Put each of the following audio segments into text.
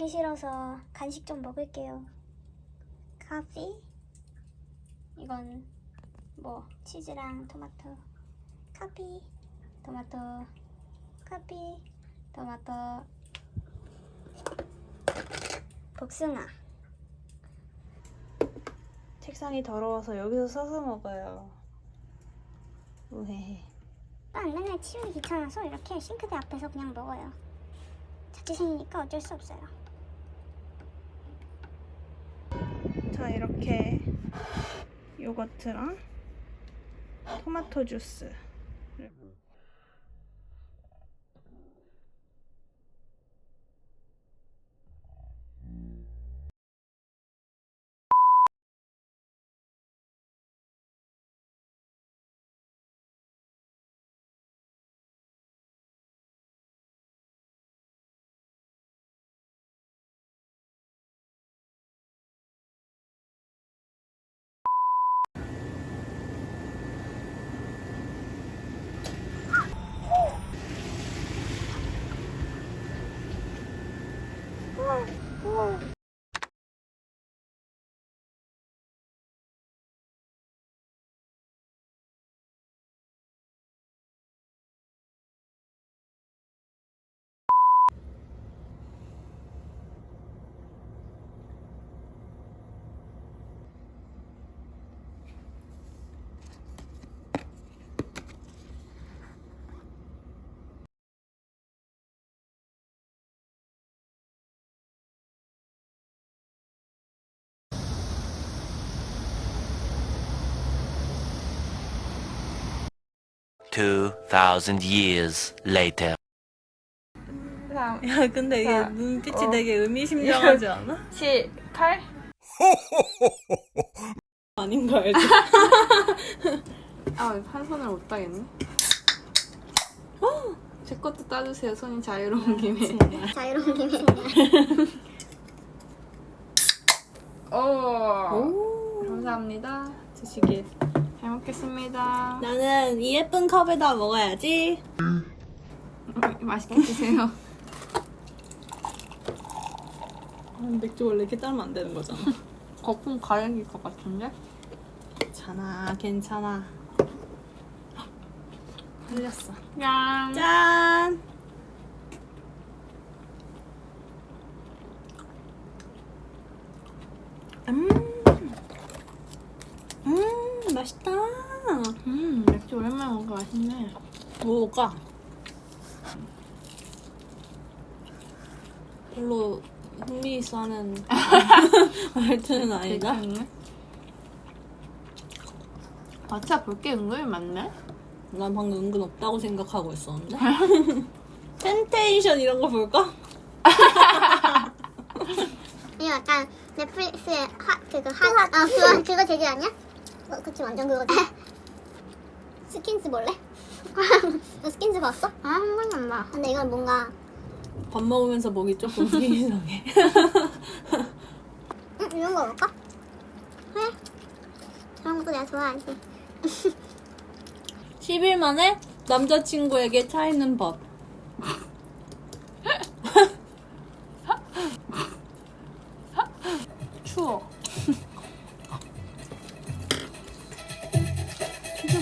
하기 싫어서 간식 좀 먹을게요. 커피? 이건 뭐 치즈랑 토마토. 커피, 토마토, 커피, 토마토. 복숭아. 책상이 더러워서 여기서 써서 먹어요. 우헤헤. 난 맨날 치우기 귀찮아서 이렇게 싱크대 앞에서 그냥 먹어요. 자취생이니까 어쩔 수 없어요. 자 이렇게 요거트랑 토마토 주스 Two thousand years later. 야 근데 이게 자, 눈빛이 어. 되게 의미심장하지 않아? 7, 8? 아닌 거 알지? 아, 한 손을 못 따겠네. 제 것도 따주세요. 손이 자유로운 김에. 자유로운 김에. 오. 오. 감사합니다. 드시길. 잘 먹겠습니다. 나는 이 예쁜 컵에다 먹어야지. 맛있게 드세요. 맥주 원래 이렇게 따르면 안 되는 거잖아. 거품 가려질 것 같은데? 괜찮아, 괜찮아. 흘렸어. 짠. 짠! 음, 음, 맛있다. 음, 맥주 오랜만에 먹으니까 맛있네. 뭐가? 별로 흥미 있어 하는 말투는 아니다. 마차 볼게 은근히 많네? 난 방금 은근 없다고 생각하고 있었는데. 텐테이션 이런 거 볼까? 이거 약간 넷플릭스의 하 그거 하 아, 그거 그거 제기 아니야? 어, 그치 완전 그거지. 스킨스 볼래? 너 스킨스 봤어? 아, 한 번도 안 봐. 근데 이건 뭔가 밥 먹으면서 목이 조금 이상해. 응, 이런 거 볼까? 그래. 저런 것도 내가 좋아하지. 10일 만에 남자친구에게 차이는 법.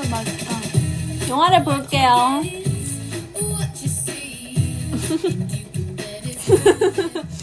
치즈볼 맛있다. 영화를 볼게요.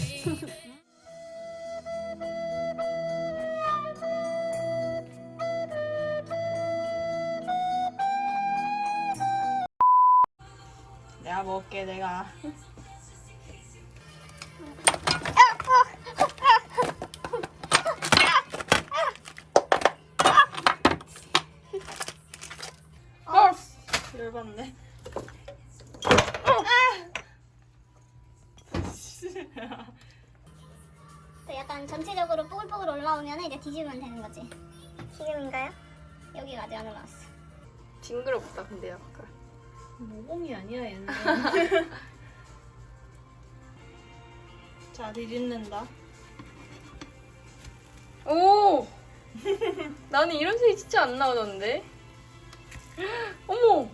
뒤집으면 되는 거지. 지금인가요? 여기가 아직 안 올라왔어. 징그럽다, 근데 약간. 모공이 아니야 얘는. 자 뒤집는다. 오! 나는 이런 색이 진짜 안 나오던데? 어머!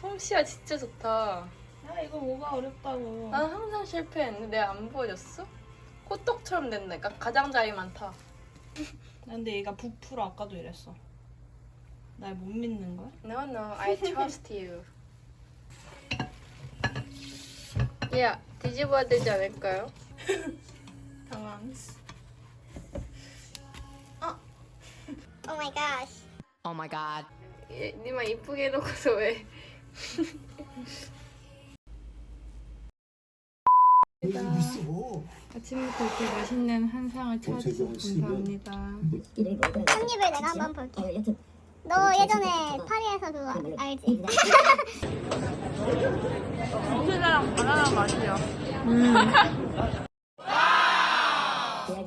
솜씨가 진짜 좋다. 야 이거 뭐가 어렵다고. 난 항상 실패했는데 내가 안 보여줬어? 호떡처럼 된다니까 가장자리만 타. 근데 얘가 부풀어 아까도 이랬어. 날 못 믿는 거야? No, no, I trust you. 야, 뒤집어야 되지 않을까요? 당황. Oh my gosh. Oh my god. 얘, 니만 이쁘게 해놓고서 왜? 아침부터 이렇게 맛있는 한상을 차려주셔서 감사합니다. 한 입을 내가 한번 볼게. 너 예전에 파리에서 그거 알지? 소세지랑 바나나 맛이야.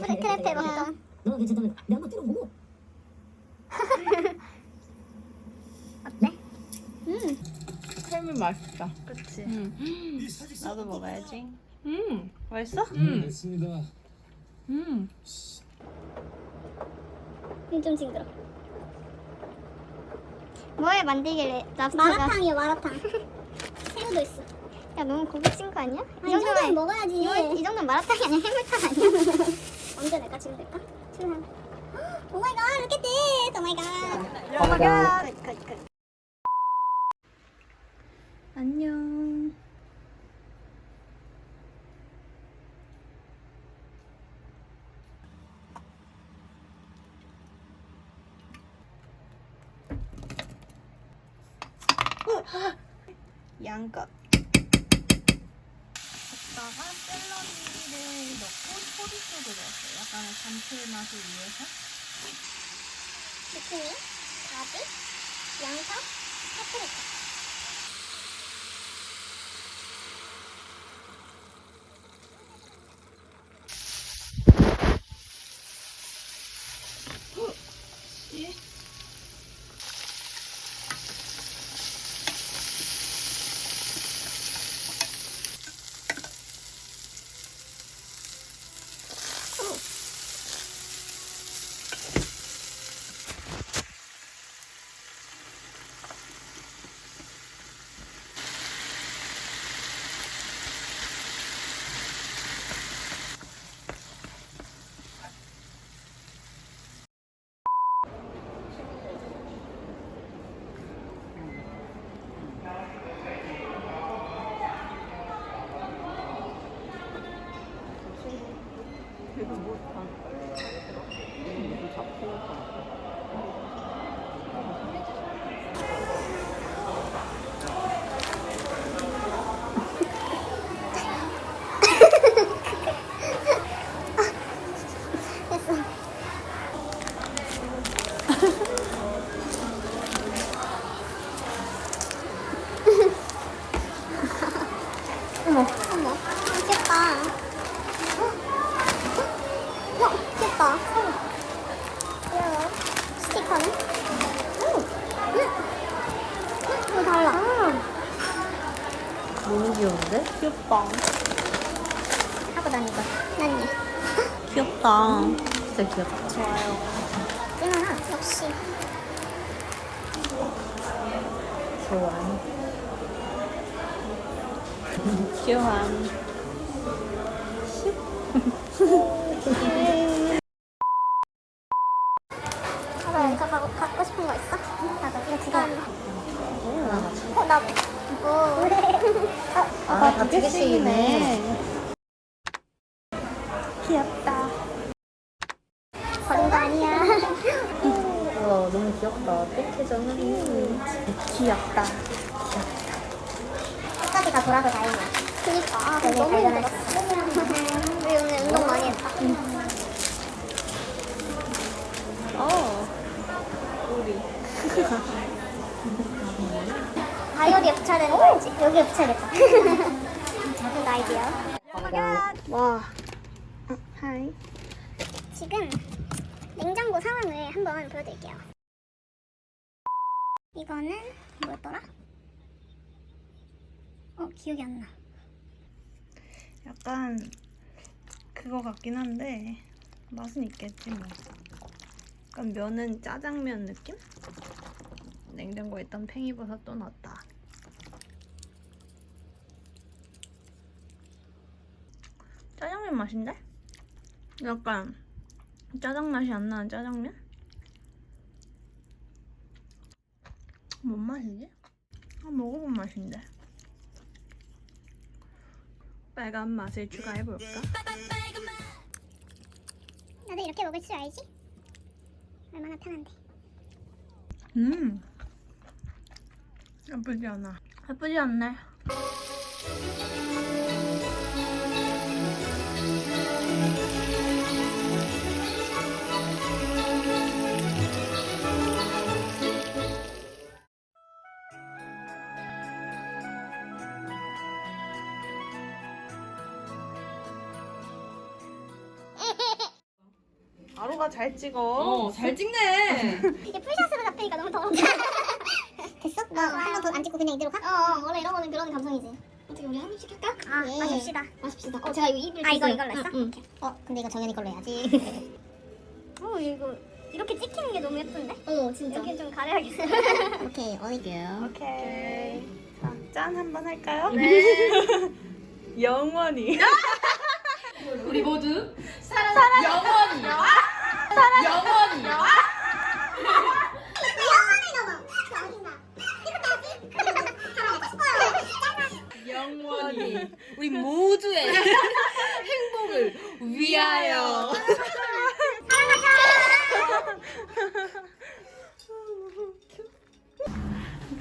크레페 먹던. 너 괜찮다면 내가 한번 뛰어보고 햄은 맛있다. 그치. 음. 나도 먹어야지. 음, 맛있어? 음. 됐습니다 음. 좀 징그러. 뭘 만들길래 랍스타가 마라탕이요 마라탕. 새우도 있어. 야 너무 고급진 거 아니야? 이 정도면 먹어야지. 이, 이 정도면 마라탕이 아니야 해물탕 아니야? 언제 낼까 지금 낼까? 지금 오 마이 갓 look at this. 오 마이 갓. 오 마이 갓. 안녕. 양껏. 걷다가 샐러리를 넣고 토리소도 넣었어요. 약간의 감칠맛을 위해서. zucchini, 가지, 양파, 파프리카. 어머, 귀엽다. 어, 귀엽다. 귀여워. 스티커는? 오, 응. 응, 이거 달라. 너무 귀엽다. 하고 다니고. 난 얘. 귀엽다. 진짜 귀엽다. 좋아요. 이거나 역시. 좋아요. 귀여운. 가서 이거 갖고, 갖고 싶은 거 있어? 나도 이거 두 개. 어, 나 이거. 아, 다 개씩이네. 귀엽다. 아니야. 우와, 너무 귀엽다. 흐리. 귀엽다. 끝까지 다 돌아서 다행이야. 그니까. 아, 되게 너무 발견했어. 힘들었어. 우리 오늘 운동 많이 했다. 어. 우리. 다이어리에 붙여야 되는 거 알지? 여기에 붙여야겠다. 아이디어. 와. 어, 하이. 지금 냉장고 상황을 한번 보여드릴게요. 이거는 뭐였더라? 어 기억이 안 나. 약간 그거 같긴 한데 맛은 있겠지 뭐. 약간 면은 짜장면 느낌? 냉장고에 있던 팽이버섯 또 넣었다. 짜장면 맛인데? 약간 짜장 맛이 안 나는 짜장면? 뭔 맛이지? 아, 먹어본 맛인데. 빨간 맛을 추가해볼까? 나도 이렇게 먹을 줄 알지? 얼마나 편한데. 음. 나쁘지 않아. 나쁘지 않네. 잘 찍어. 어, 잘 찍네. 이게 풀샷으로 잡히니까 너무 더워. 됐어? 나 한 번 더 안 찍고 그냥 이대로 가? 어, 원래 이런 거는 그런 감성이지. 어떻게 우리 한 입씩 할까? 아, 마십시다. 마십시다. 어, 제가 이거 입을 아, 이거 이걸로 했어? 응. 어, 근데 이거 정연이 걸로 해야지. 어, 이거 이렇게 찍히는 게 너무 예쁜데? 어, 진짜. 이렇게 좀 가려야겠어. 오케이, 어이게요. 오케이. 자, 짠 한 번 할까요? 네. 영원히. 우리 모두 사랑 영원히. 영원히. 영원히. 우리 모두의 행복을 위하여.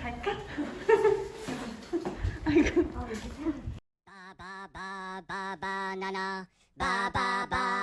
갈까? 바바바바바나나 바바바